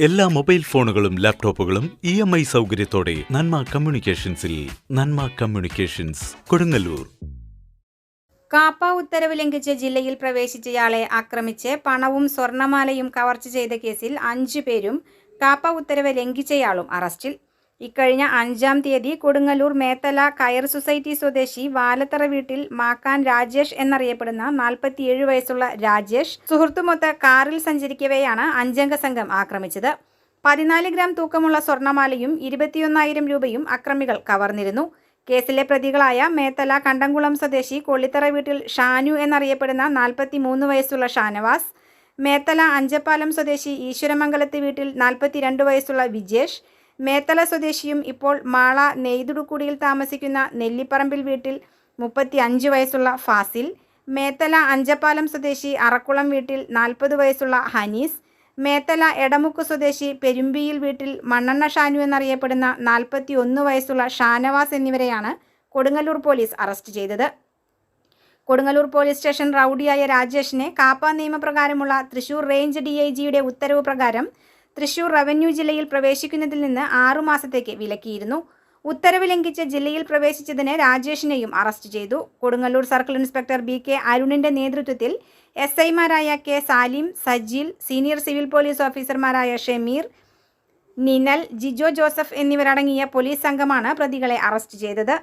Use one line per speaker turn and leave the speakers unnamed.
എല്ലാ മൊബൈൽ ഫോണുകളും ലാപ്ടോപ്പുകളും ഇ എം ഐ സൗകര്യത്തോടെ നന്മ കമ്മ്യൂണിക്കേഷൻസിൽ നന്മ കമ്മ്യൂണിക്കേഷൻസ് കൊടുങ്ങല്ലൂർ.
കാപ്പ ഉത്തരവ് ലംഘിച്ച് ജില്ലയിൽ പ്രവേശിച്ചയാളെ ആക്രമിച്ച് പണവും സ്വർണമാലയും കവർച്ച ചെയ്ത കേസിൽ അഞ്ചു പേരും കാപ്പ ഉത്തരവ് ലംഘിച്ചയാളും അറസ്റ്റിൽ. ഇക്കഴിഞ്ഞ അഞ്ചാം തീയതി കൊടുങ്ങല്ലൂർ മേത്തല കയർ സൊസൈറ്റി സ്വദേശി വാലത്തറ വീട്ടിൽ മാക്കാൻ രാജേഷ് എന്നറിയപ്പെടുന്ന നാൽപ്പത്തിയേഴ് വയസ്സുള്ള രാജേഷ് സുഹൃത്തുമൊത്ത് കാറിൽ സഞ്ചരിക്കവെയാണ് അഞ്ചംഗ സംഘം ആക്രമിച്ചത്. പതിനാല് ഗ്രാം തൂക്കമുള്ള സ്വർണമാലയും ഇരുപത്തിയൊന്നായിരം രൂപയും അക്രമികൾ കവർന്നിരുന്നു. കേസിലെ പ്രതികളായ മേത്തല കണ്ടംകുളം സ്വദേശി കൊള്ളിത്തറ വീട്ടിൽ ഷാനു എന്നറിയപ്പെടുന്ന നാൽപ്പത്തി മൂന്ന് വയസ്സുള്ള ഷാനവാസ് മേത്തല അഞ്ചപ്പാലം സ്വദേശി ഈശ്വരമംഗലത്ത് വീട്ടിൽ നാൽപ്പത്തിരണ്ട് വയസ്സുള്ള വിജേഷ് മേത്തല സ്വദേശിയും ഇപ്പോൾ മാള നെയ്തുടുക്കുടിയിൽ താമസിക്കുന്ന നെല്ലിപ്പറമ്പിൽ വീട്ടിൽ മുപ്പത്തി അഞ്ച് വയസ്സുള്ള ഫാസിൽ മേത്തല അഞ്ചപ്പാലം സ്വദേശി അറക്കുളം വീട്ടിൽ നാൽപ്പത് വയസ്സുള്ള ഹനീസ് മേത്തല എടമുക്ക് സ്വദേശി പെരുമ്പിയിൽ വീട്ടിൽ മണ്ണെണ്ണ ഷാനു എന്നറിയപ്പെടുന്ന നാൽപ്പത്തി ഒന്ന് വയസ്സുള്ള ഷാനവാസ് എന്നിവരെയാണ് കൊടുങ്ങല്ലൂർ പോലീസ് അറസ്റ്റ് ചെയ്തത്. കൊടുങ്ങല്ലൂർ പോലീസ് സ്റ്റേഷൻ റൌഡിയായ രാജേഷിനെ കാപ്പ നിയമപ്രകാരമുള്ള തൃശൂർ റേഞ്ച് ഡി ഐ ജിയുടെ ഉത്തരവ് പ്രകാരം തൃശൂർ റവന്യൂ ജില്ലയിൽ പ്രവേശിക്കുന്നതിൽ നിന്ന് ആറു മാസത്തേക്ക് വിലക്കിയിരുന്നു. ഉത്തരവ് ലംഘിച്ച് ജില്ലയിൽ പ്രവേശിച്ചതിന് രാജേഷിനെയും അറസ്റ്റ് ചെയ്തു. Kodungallur circle inspector B K അരുണിന്റെ നേതൃത്വത്തിൽ എസ് ഐമാരായ K Salim Sajeel senior civil police ഓഫീസർമാരായ ഷമീർ നിനൽ ജിജോ ജോസഫ് എന്നിവരടങ്ങിയ പോലീസ് സംഘമാണ് പ്രതികളെ അറസ്റ്റ് ചെയ്തത്.